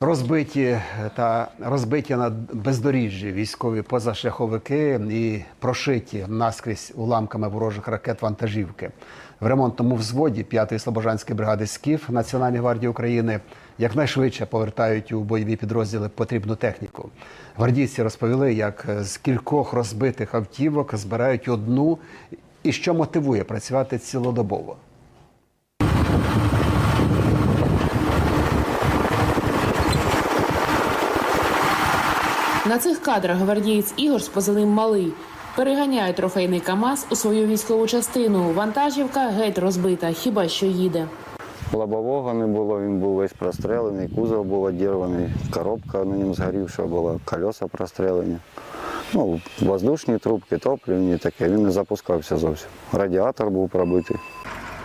Розбиті та розбиті на бездоріжжі військові позашляховики і прошиті наскрізь уламками ворожих ракет вантажівки. В ремонтному взводі 5-ї слобожанської бригади СКІФ Національної гвардії України якнайшвидше повертають у бойові підрозділи потрібну техніку. Гвардійці розповіли, як з кількох розбитих автівок збирають одну і що мотивує працювати цілодобово. На цих кадрах гвардієць Ігор з позивним Малий переганяє трофейний КАМАЗ у свою військову частину. Вантажівка геть розбита, хіба що їде. Лобового не було, він був весь прострелений, кузов був одірваний, коробка на ньому згорівша була, колеса прострелені. Ну, воздушні трубки, топлівні таке, він не запускався зовсім. Радіатор був пробитий.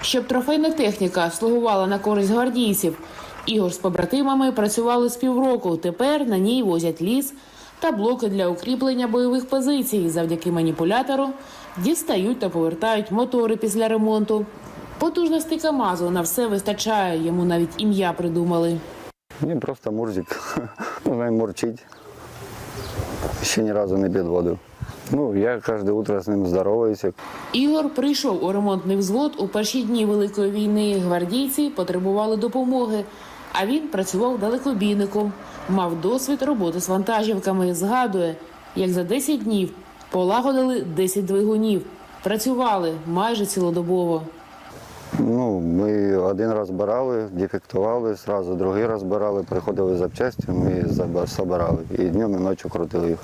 Щоб трофейна техніка слугувала на користь гвардійців, Ігор з побратимами працювали з півроку. Тепер на ній возять ліс та блоки для укріплення бойових позицій. Завдяки маніпулятору дістають та повертають мотори після ремонту. Потужностей КАМАЗу на все вистачає. Йому навіть ім'я придумали. Він просто мурзик. Ну, він мурчить. Ще ні разу не підводив. Ну, я кожне утро з ним здороваюся. Ігор прийшов у ремонтний взвод у перші дні Великої війни. Гвардійці потребували допомоги, а він працював далекобійником, мав досвід роботи з вантажівками. Згадує, як за 10 днів полагодили 10 двигунів. Працювали майже цілодобово. Ну, ми один раз збирали, дефектували, зразу другий раз збирали, приходили запчасті, ми забирали. І днем, і ночі крутили їх.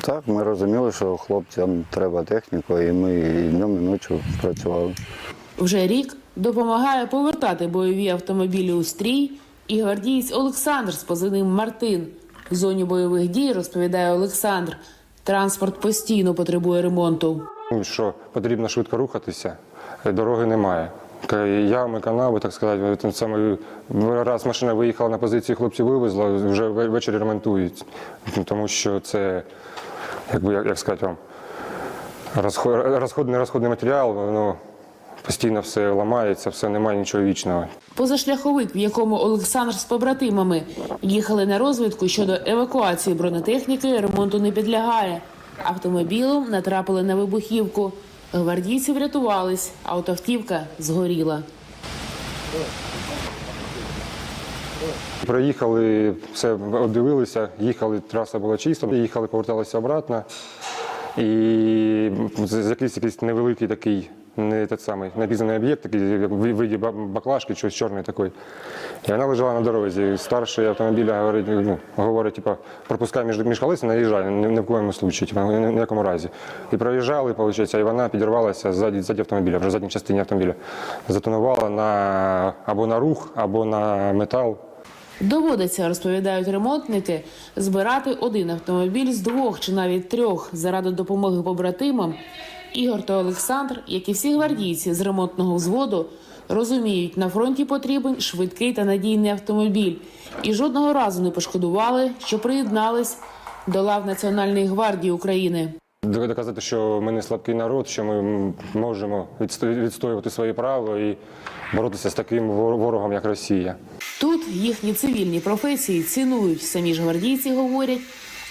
Так, ми розуміли, що хлопцям треба техніку, і ми і днем, і ночі працювали. Вже рік допомагає повертати бойові автомобілі у стрій і гвардієць Олександр з позивним Мартин. В зоні бойових дій розповідає Олександр. Транспорт постійно потребує ремонту. Ну, що потрібно швидко рухатися, дороги немає. Ями, канави, так сказати, тим саме раз машина виїхала на позицію, хлопці вивезла, вже ввечері ремонтують. Тому що це, якби як, як сказати вам, розход- розходний розходний матеріал, воно постійно все ламається, все немає нічого вічного. Позашляховик, в якому Олександр з побратимами їхали на розвідку щодо евакуації бронетехніки, ремонту не підлягає. Автомобілем натрапили на вибухівку. Гвардійці врятувались, а автівка згоріла. Проїхали, все обдивилися, їхали, траса була чиста, їхали, поверталися обратно. І якийсь, якийсь невеликий такий, не той самий, напізнаний об'єкт, такий в виді ба- баклажки, щось чорне такий. І вона лежала на дорозі. Старший автомобіля говорить, ну, говорить, типу, пропускай між, між колес, не наїжджай, ні, в коєму случаї, ні, ні в якому разі. І проїжджали, виходить, і вона підірвалася ззаді, ззаді автомобіля, вже в задній частині автомобіля. Затонувала на, або на рух, або на метал. Доводиться, розповідають ремонтники, збирати один автомобіль з двох чи навіть трьох заради допомоги побратимам. Ігор та Олександр, як і всі гвардійці з ремонтного взводу, розуміють, на фронті потрібен швидкий та надійний автомобіль, і жодного разу не пошкодували, що приєднались до лав Національної гвардії України. Доказати, що ми не слабкий народ, що ми можемо відстоювати свої права і боротися з таким ворогом, як Росія. Тут їхні цивільні професії цінують. Самі ж гвардійці говорять,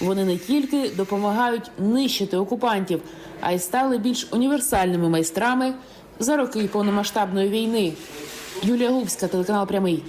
вони не тільки допомагають нищити окупантів, а й стали більш універсальними майстрами за роки повномасштабної війни. Юлія Губська, телеканал Прямий.